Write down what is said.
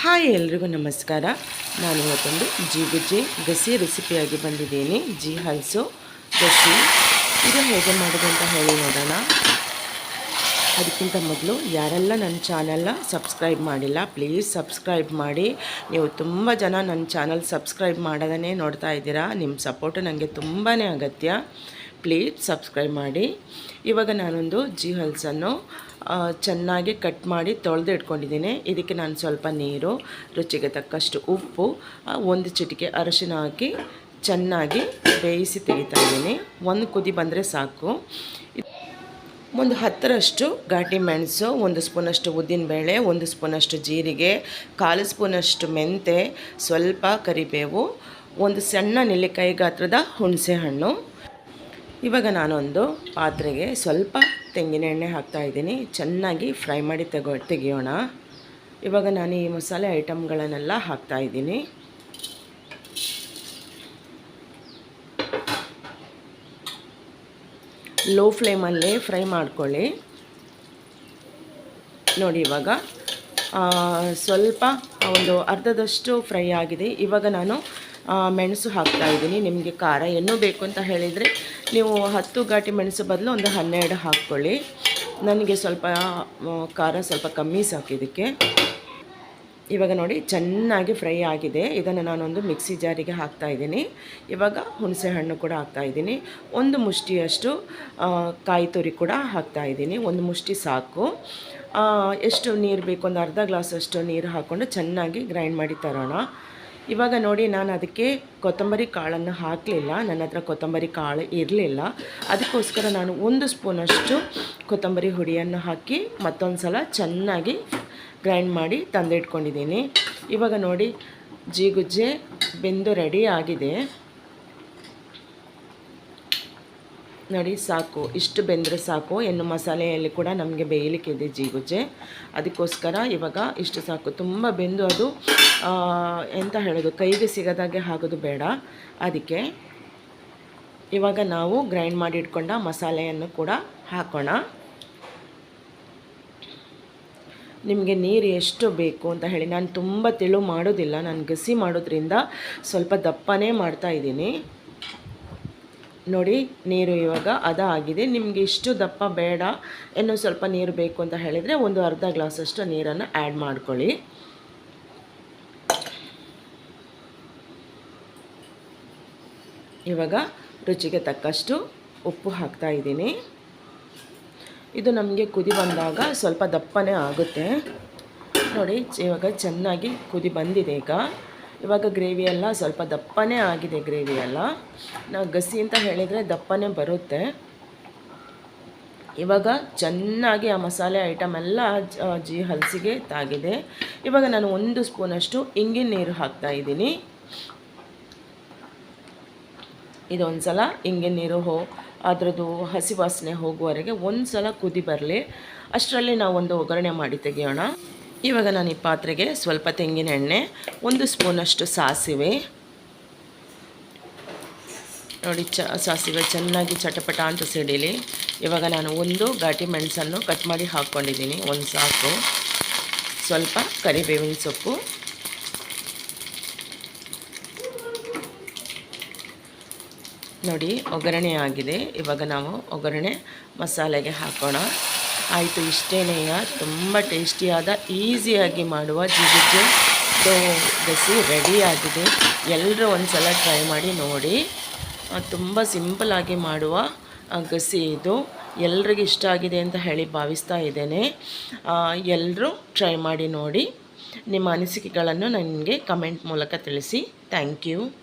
Hi ಎಲ್ರಿಗೂ ನಮಸ್ಕಾರ. ನಾನು ಇವತ್ತೊಂದು ಜಿ ಗುಜ್ಜೆ ಗಸಿ ರೆಸಿಪಿಯಾಗಿ ಬಂದಿದ್ದೀನಿ. ಜಿ ಹಲ್ಸು ಗಸಿ. ಇದು ಹೇಗೆ ಮಾಡೋದು ಅಂತ ಹೇಳಿ ನೋಡೋಣ. ಅದಕ್ಕಿಂತ ಮೊದಲು ಯಾರೆಲ್ಲ ನನ್ನ ಚಾನಲ್ನ ಸಬ್ಸ್ಕ್ರೈಬ್ ಮಾಡಿಲ್ಲ, ಪ್ಲೀಸ್ ಸಬ್ಸ್ಕ್ರೈಬ್ ಮಾಡಿ. ನೀವು ತುಂಬ ಜನ ನನ್ನ ಚಾನಲ್ ಸಬ್ಸ್ಕ್ರೈಬ್ ಮಾಡೋದನ್ನೇ ನೋಡ್ತಾ ಇದ್ದೀರಾ. ನಿಮ್ಮ ಸಪೋರ್ಟು ನನಗೆ ತುಂಬಾ ಅಗತ್ಯ. ಪ್ಲೀಸ್ ಸಬ್ಸ್ಕ್ರೈಬ್ ಮಾಡಿ. ಇವಾಗ ನಾನೊಂದು ಜೀ ಹಲ್ಸನ್ನು ಚೆನ್ನಾಗಿ ಕಟ್ ಮಾಡಿ ತೊಳೆದು ಇಟ್ಕೊಂಡಿದ್ದೀನಿ. ಇದಕ್ಕೆ ನಾನು ಸ್ವಲ್ಪ ನೀರು, ರುಚಿಗೆ ತಕ್ಕಷ್ಟು ಉಪ್ಪು ಒಂದು ಚಿಟಿಕೆ ಅರಶಿನ ಹಾಕಿ ಚೆನ್ನಾಗಿ ಬೇಯಿಸಿ ತೆಗಿತಾ ಇದ್ದೀನಿ. ಒಂದು ಕುದಿ ಬಂದರೆ ಸಾಕು. ಒಂದು ಹತ್ತರಷ್ಟು ಘಾಟಿ ಮೆಣಸು, ಒಂದು ಸ್ಪೂನಷ್ಟು ಉದ್ದಿನಬೇಳೆ, ಒಂದು ಸ್ಪೂನಷ್ಟು ಜೀರಿಗೆ, ಕಾಲು ಸ್ಪೂನಷ್ಟು ಮೆಂತೆ, ಸ್ವಲ್ಪ ಕರಿಬೇವು, ಒಂದು ಸಣ್ಣ ನೆಲ್ಲಿಕಾಯಿ ಗಾತ್ರದ ಹುಣಸೆ ಹಣ್ಣು ಇವಾಗ ನಾನೊಂದು ಪಾತ್ರೆಗೆ ಸ್ವಲ್ಪ ತೆಂಗಿನ ಎಣ್ಣೆ ಹಾಕ್ತಾ ಇದ್ದೀನಿ. ಚೆನ್ನಾಗಿ ಫ್ರೈ ಮಾಡಿ ತೆಗೋ, ತೆಗಿಯೋಣ. ಇವಾಗ ನಾನು ಈ ಮಸಾಲೆ ಐಟಮ್ಗಳನ್ನೆಲ್ಲ ಹಾಕ್ತಾ ಇದ್ದೀನಿ. ಲೋ ಫ್ಲೇಮಲ್ಲೇ ಫ್ರೈ ಮಾಡ್ಕೊಳ್ಳಿ. ನೋಡಿ ಇವಾಗ ಸ್ವಲ್ಪ ಒಂದು ಅರ್ಧದಷ್ಟು ಫ್ರೈ ಆಗಿದೆ. ಇವಾಗ ನಾನು ಮೆಣಸು ಹಾಕ್ತಾ ಇದ್ದೀನಿ. ನಿಮಗೆ ಖಾರ ಏನೂ ಬೇಕು ಅಂತ ಹೇಳಿದರೆ ನೀವು ಹತ್ತು ಘಾಟಿ ಮೆಣಸು ಬದಲು ಒಂದು ಹನ್ನೆರಡು ಹಾಕ್ಕೊಳ್ಳಿ. ನನಗೆ ಸ್ವಲ್ಪ ಖಾರ ಸ್ವಲ್ಪ ಕಮ್ಮಿ ಸಾಕು ಇದಕ್ಕೆ. ಇವಾಗ ನೋಡಿ, ಚೆನ್ನಾಗಿ ಫ್ರೈ ಆಗಿದೆ. ಇದನ್ನು ನಾನೊಂದು ಮಿಕ್ಸಿ ಜಾರಿಗೆ ಹಾಕ್ತಾ ಇದ್ದೀನಿ. ಇವಾಗ ಹುಣಸೆ ಹಣ್ಣು ಕೂಡ ಹಾಕ್ತಾ ಇದ್ದೀನಿ. ಒಂದು ಮುಷ್ಟಿಯಷ್ಟು ಕಾಯಿ ತುರಿ ಕೂಡ ಹಾಕ್ತಾ ಇದ್ದೀನಿ. ಒಂದು ಮುಷ್ಟಿ ಸಾಕು. ಎಷ್ಟು ನೀರು ಬೇಕು, ಒಂದು ಅರ್ಧ ಗ್ಲಾಸಷ್ಟು ನೀರು ಹಾಕ್ಕೊಂಡು ಚೆನ್ನಾಗಿ ಗ್ರೈಂಡ್ ಮಾಡಿ ತರೋಣ. ಇವಾಗ ನೋಡಿ, ನಾನು ಅದಕ್ಕೆ ಕೊತ್ತಂಬರಿ ಕಾಳನ್ನು ಹಾಕಲಿಲ್ಲ. ನನ್ನ ಹತ್ರ ಕೊತ್ತಂಬರಿ ಕಾಳು ಇರಲಿಲ್ಲ. ಅದಕ್ಕೋಸ್ಕರ ನಾನು ಒಂದು ಸ್ಪೂನಷ್ಟು ಕೊತ್ತಂಬರಿ ಹುಡಿಯನ್ನು ಹಾಕಿ ಮತ್ತೊಂದು ಸಲ ಚೆನ್ನಾಗಿ ಗ್ರೈಂಡ್ ಮಾಡಿ ತಂದಿಟ್ಕೊಂಡಿದ್ದೀನಿ. ಇವಾಗ ನೋಡಿ, ಜೀಗುಜ್ಜೆ ಬೆಂದು ರೆಡಿ ಆಗಿದೆ. ನೋಡಿ ಸಾಕು, ಇಷ್ಟು ಬೆಂದರೆ ಸಾಕು ಇನ್ನು ಮಸಾಲೆಯಲ್ಲಿ ಕೂಡ ನಮಗೆ ಬೇಯಲಿಕ್ಕೆ ಇದೆ ಜೀಗುಜ್ಜೆ. ಅದಕ್ಕೋಸ್ಕರ ಇವಾಗ ಇಷ್ಟು ಸಾಕು. ತುಂಬ ಬೆಂದು ಅದು ಎಂತ ಹೇಳೋದು, ಕೈಗೆ ಸಿಗದಾಗೆ ಆಗೋದು ಬೇಡ. ಅದಕ್ಕೆ ಇವಾಗ ನಾವು ಗ್ರೈಂಡ್ ಮಾಡಿ ಇಟ್ಕೊಂಡ ಮಸಾಲೆಯನ್ನು ಕೂಡ ಹಾಕೋಣ. ನಿಮಗೆ ನೀರು ಎಷ್ಟು ಬೇಕು ಅಂತ ಹೇಳಿ, ನಾನು ತುಂಬ ತೆಳು ಮಾಡೋದಿಲ್ಲ, ನಾನು ಗಸಿ ಮಾಡೋದ್ರಿಂದ ಸ್ವಲ್ಪ ದಪ್ಪನೇ ಮಾಡ್ತಾ ಇದ್ದೀನಿ. ನೋಡಿ, ನೀರು ಇವಾಗ ಅದ ಆಗಿದೆ ನಿಮಗೆ ಇಷ್ಟು ದಪ್ಪ ಬೇಡ, ಇನ್ನೂ ಸ್ವಲ್ಪ ನೀರು ಬೇಕು ಅಂತ ಹೇಳಿದರೆ ಒಂದು ಅರ್ಧ ಗ್ಲಾಸಷ್ಟು ನೀರನ್ನು ಆ್ಯಡ್ ಮಾಡ್ಕೊಳ್ಳಿ. ಇವಾಗ ರುಚಿಗೆ ತಕ್ಕಷ್ಟು ಉಪ್ಪು ಹಾಕ್ತಾ ಇದ್ದೀನಿ. ಇದು ನಮಗೆ ಕುದಿ ಬಂದಾಗ ಸ್ವಲ್ಪ ದಪ್ಪನೇ ಆಗುತ್ತೆ. ನೋಡಿ, ಇವಾಗ ಚೆನ್ನಾಗಿ ಕುದಿ ಬಂದಿದೆ ಈಗ. ಇವಾಗ ಗ್ರೇವಿ ಎಲ್ಲ ಸ್ವಲ್ಪ ದಪ್ಪನೇ ಆಗಿದೆ ಗ್ರೇವಿ ಎಲ್ಲ. ನಾವು ಗಸಿ ಅಂತ ಹೇಳಿದರೆ ದಪ್ಪನೇ ಬರುತ್ತೆ. ಇವಾಗ ಚೆನ್ನಾಗಿ ಆ ಮಸಾಲೆ ಐಟಮ್ ಎಲ್ಲ ಜ- ಹಲಸಿಗೆ ತಾಗಿದೆ. ಇವಾಗ ನಾನು ಒಂದು ಸ್ಪೂನಷ್ಟು ಇಂಗಿನ ನೀರು ಹಾಕ್ತಾ ಇದ್ದೀನಿ. ಇದೊಂದು ಸಲ ಇಂಗಿನ ನೀರು ಹೋ, ಅದರದ್ದು ಹಸಿ ವಾಸನೆ ಹೋಗುವವರೆಗೆ ಒಂದು ಸಲ ಕುದಿ ಬರಲಿ. ಅಷ್ಟರಲ್ಲಿ ನಾವು ಒಂದು ಒಗ್ಗರಣೆ ಮಾಡಿ ತೆಗೆಯೋಣ. ಇವಾಗ ನಾನು ಈ ಪಾತ್ರೆಗೆ ಸ್ವಲ್ಪ ತೆಂಗಿನ ಎಣ್ಣೆ, ಒಂದು ಸ್ಪೂನಷ್ಟು ಸಾಸಿವೆ. ನೋಡಿ, ಚ, ಸಾಸಿವೆ ಚೆನ್ನಾಗಿ ಚಟಪಟ ಅಂತ ಸಿಡಿಲಿ. ಇವಾಗ ನಾನು ಒಂದು ಘಾಟಿ ಮೆಣಸನ್ನು ಕಟ್ ಮಾಡಿ ಹಾಕ್ಕೊಂಡಿದ್ದೀನಿ, ಒಂದು ಸಾಕು. ಸ್ವಲ್ಪ ಕರಿಬೇವಿನ ಸೊಪ್ಪು. ನೋಡಿ, ಒಗ್ಗರಣೆ ಆಗಿದೆ. ಇವಾಗ ನಾವು ಒಗ್ಗರಣೆ ಮಸಾಲೆಗೆ ಹಾಕೋಣ. ಆಯಿತು ಇಷ್ಟೇನೆಯ ತುಂಬ ಟೇಸ್ಟಿಯಾದ, ಈಸಿಯಾಗಿ ಮಾಡುವ ಜಿಗುಜ್ಜೆ ಗಸಿ ರೆಡಿ ಆಗಿದೆ ಎಲ್ಲರೂ ಒಂದು ಸಲ ಟ್ರೈ ಮಾಡಿ ನೋಡಿ. ತುಂಬ ಸಿಂಪಲಾಗಿ ಮಾಡುವ ಗಸಿ ಇದು. ಎಲ್ರಿಗೂ ಇಷ್ಟ ಆಗಿದೆ ಅಂತ ಹೇಳಿ ಭಾವಿಸ್ತಾ ಇದ್ದೇನೆ. ಎಲ್ಲರೂ ಟ್ರೈ ಮಾಡಿ ನೋಡಿ. ನಿಮ್ಮ ಅನಿಸಿಕೆಗಳನ್ನು ನನಗೆ ಕಮೆಂಟ್ ಮೂಲಕ ತಿಳಿಸಿ. Thank you.